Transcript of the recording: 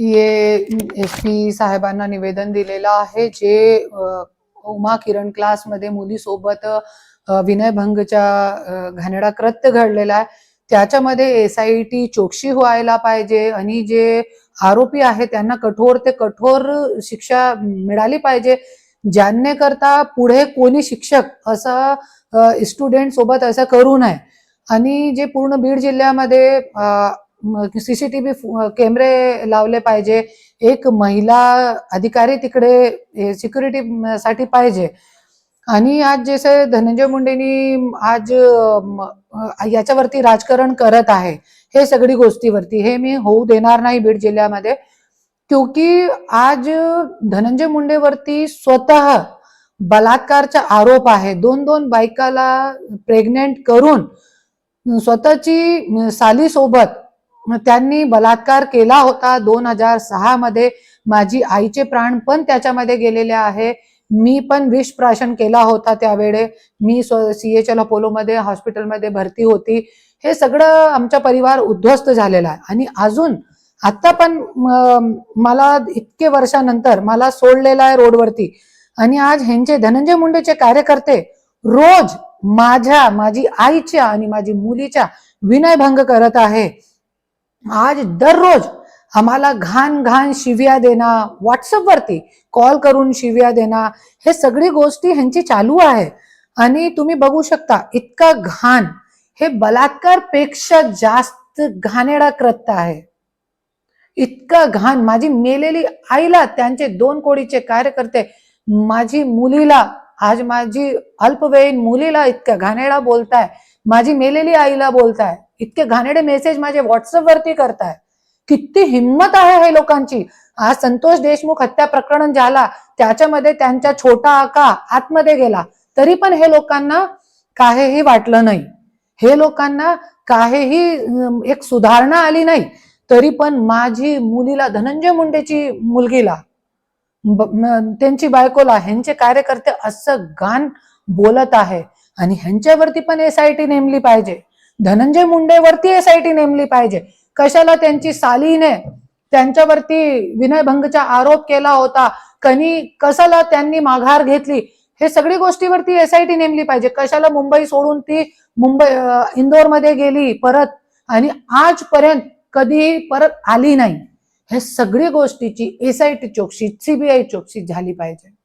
ये S P साहेबांना निवेदन दिलेलं आहे जे उमा किरण क्लासमध्ये मुलीसोबत विनयभंगच्या घाणेडा कृत्य घडलेला आहे. त्याच्यामध्ये एस आय टी चोक्षी व्हायला पाहिजे आणि जे आरोपी आहे त्यांना कठोर ते कठोर शिक्षा मिळाली पाहिजे. ज्यांने करता पुढे कोणी शिक्षक असं स्टुडंट सोबत असं करू नये. आणि जे पूर्ण बीड जिल्ह्यामध्ये सीसीटीव्ही कॅमेरे लावले पाहिजे. एक महिला अधिकारी तिकडे सिक्युरिटी साठी पाहिजे. आणि आज जसे धनंजय मुंडेनी आज याच्यावरती राजकारण करत आहे. हे सगळी गोष्टीवरती. हे मी होऊ देणार नाही बीड जिल्ह्यामध्ये. क्योंकि आज धनंजय मुंडेवरती स्वतः बलात्कारचा आरोप आहे. दोन दोन बायकाला प्रेग्नेंट करून स्वतःची सालीसोबत त्यांनी बलात्कार केला होता. दोन हजार सहा मध्ये माझी आईचे प्राण पण त्याच्यामध्ये गेलेले आहे. मी पण विष प्राशन केला होता त्यावेळे. मी सीएचएल अपोलोमध्ये हॉस्पिटलमध्ये भरती होती. हे सगळं आमचा परिवार उद्ध्वस्त झालेला आहे. आणि अजून आता पण मला इतके वर्षानंतर मला सोडलेलं आहे रोडवरती. आणि आज ह्यांचे धनंजय मुंडेचे कार्यकर्ते रोज माझ्या माझी आईच्या आणि माझी मुलीच्या विनयभंग करत आहे. आज दररोज आम्हाला घाण घाण शिव्या देणं व्हॉट्सअपवरती कॉल करून शिव्या देणं हे सगळी गोष्टी ह्यांची चालू आहे. आणि तुम्ही बघू शकता इतका घाण हे बलात्कारपेक्षा जास्त घाणेडा कृत्य आहे. इतका घाण माझी मेलेली आईला त्यांचे दोन कोडीचे कार्यकर्ते माझी मुलीला आज माझी अल्पवयीन मुलीला इतक्या घाणेडा बोलताय माझी मेलेली आईला बोलताय. इतके घाणेडे मेसेज माझे व्हॉट्सअपवरती करताय. किती हिंमत आहे हे लोकांची. आज संतोष देशमुख हत्या प्रकरण झाला त्याच्यामध्ये त्यांचा छोटा आका आतमध्ये गेला. तरी पण हे लोकांना काहीही वाटलं नाही. हे लोकांना काहीही एक सुधारणा आली नाही. तरी पण माझी मुलीला धनंजय मुंडेची मुलगीला त्यांची बायकोला ह्यांचे कार्यकर्ते असं गाण बोलत आहे. आणि ह्यांच्यावरती पण एस आय टी नेमली पाहिजे. धनंजय मुंडेवरती एस आय टी नेमली पाहिजे. कशाला त्यांची सालीने त्यांच्यावरती विनयभंगचा आरोप केला होता? कनी कशाला त्यांनी माघार घेतली? हे सगळी गोष्टीवरती एस आय टी नेमली पाहिजे. कशाला मुंबई सोडून ती मुंबई इंदोरमध्ये गेली परत? आणि आजपर्यंत कधीही परत आली नाही. हे सगळी गोष्टीची एस आय टी चौकशी सीबीआय चौकशी झाली पाहिजे.